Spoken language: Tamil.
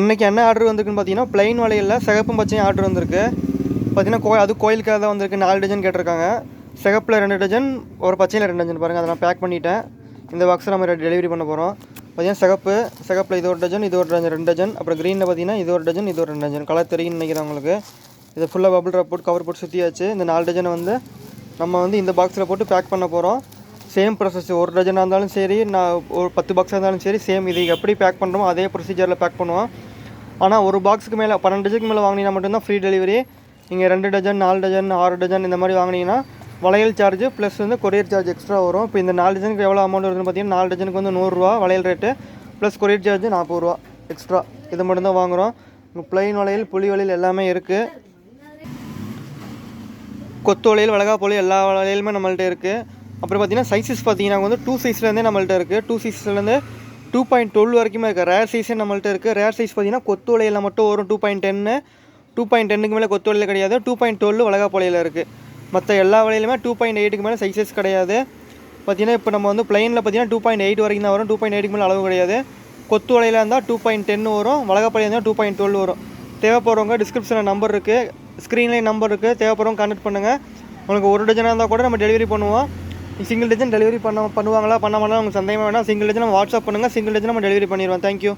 இன்றைக்கி என்ன ஆர்டர் வந்திருக்குன்னு பார்த்தீங்கன்னா ப்ளைன் வலையில் சிகப்பும் பச்சையும் ஆர்டர் வந்திருக்கு. பார்த்தீங்கன்னா கோ அது கோயிலுக்காக தான் வந்திருக்கு. நாலு டஜன் கேட்டிருக்காங்க. சிகப்பில் ரெண்டு டஜன் ஒரு பச்சையில் ரெண்டு டஜன் பாருங்கள் அதை நான் பேக் பண்ணிட்டேன். இந்த பாக்ஸை நம்ம டெலிவரி பண்ண போகிறோம் பார்த்தீங்கன்னா சிகப்பு சிகப்பில் இது ஒரு டஜன் இது ஒரு டஜன் ரெண்டு டஜன் அப்புறம் க்ரீனில் பார்த்தீங்கன்னா இது ஒரு டஜன் இது ஒரு ரெண்டு டஜன் கலர் தெரியும் நினைக்கிறேன் உங்களுக்கு. இது ஃபுல்லாக பபுள் ரப் போட்டு கவர் போட்டு சுற்றியாச்சு இந்த நாலு டஜனை வந்து நம்ம வந்து இந்த பாக்ஸில் போட்டு பேக் பண்ண போகிறோம் சேம் ப்ராசஸ் ஒரு டஜனாக இருந்தாலும் சரி நான் ஒரு பத்து பாக்ஸாக இருந்தாலும் சரி சேம் இது. எப்படி பேக் பண்ணுறோமோ அதே ப்ரொசீஜரில் பேக் பண்ணுவோம். ஆனால் ஒரு பாக்ஸுக்கு மேலே பன்னெண்டு டஜனுக்கு மேலே வாங்கினீங்கன்னா மட்டும்தான் ஃப்ரீ டெலிவரி நீங்கள் ரெண்டு டஜன் நாலு டஜன் ஆறு டஜன் இந்த மாதிரி வாங்கினீங்கன்னா வளையல் சார்ஜ் ப்ளஸ் வந்து கொரியர் சார்ஜ் எக்ஸ்ட்ரா வரும். இப்போ இந்த நாலு டஜனுக்கு எவ்வளோ அமௌண்ட் வருதுன்னு பார்த்தீங்கன்னா நாலு டஜனுக்கு வந்து நூறுரூவா வளையல் ரேட்டு ப்ளஸ் கொரியர் சார்ஜ் நாற்பது ரூபா எக்ஸ்ட்ரா இது மட்டும்தான் வாங்குகிறோம் ப்ளைன் வளையல் புளி வளையல் எல்லாமே இருக்குது கொத்து வளையல் வளகா போல எல்லா வளையலுமே நம்மள்ட்ட இருக்குது அப்புறம் பார்த்தீங்கன்னா சைஸஸ் பார்த்தீங்கன்னா வந்து டூ சைஸ்லேருந்தே நம்மள்ட்ட இருக்குது டூ சைஸ்லேருந்து டூ பாயிண்ட் டுவெல் வரைக்குமே இருக்குது ரேர் சைஸே நம்மள்ட்ட இருக்குது ரேர் சைஸ் பார்த்தீங்கன்னா கொத்து வளையலில் மட்டும் வரும். Two point ten two point டென்னுக்கு மேலே கொத்து கிடையாது. டூ பாயிண்ட் டுவெல் வளகா இருக்குது மற்ற எல்லா வலையிலுமே டூ பாயிண்ட் எயிட்டுக்கு மேலே சைஸஸ் கிடையாது. பார்த்தீங்கன்னா இப்போ நம்ம வந்து ப்ளைனில் பார்த்தீங்கன்னா டூ பாயிண்ட் எயிட் வரைக்கும் தான் வரும். டூ பாயிண்ட் எயிட்டுக்கு மேலே அளவு கிடையாது. கொத்து வலையில் இருந்தால் டூ பாயிண்ட் டென் வரும். வளகாப்பழையாக இருந்தால் டூ பாயிண்ட் டுவெல் வரும். தேவைப்படுறவங்க டிஸ்கிரிப்ஷனில் நம்பர் இருக்குது ஸ்க்ரீன்லேயும் நம்பர் இருக்குது தேவைப்படுறவங்க கான்டெக்ட் பண்ணுங்கள் உங்களுக்கு ஒரு டஜனாக இருந்தால் கூட நம்ம டெலிவரி பண்ணுவோம். சிங்கிள் டஜன் டெலிவரி பண்ண பண்ணுவாங்களா பண்ண மாட்டாங்க உங்களுக்கு சந்தேகமாக வேணால் சிங்கிள் டஜன் நம்ம வாட்ஸ்அப் பண்ணுங்கள் சிங்கிள் டஜன் நம்ம டெலிவரி பண்ணிடுவோம். Thank you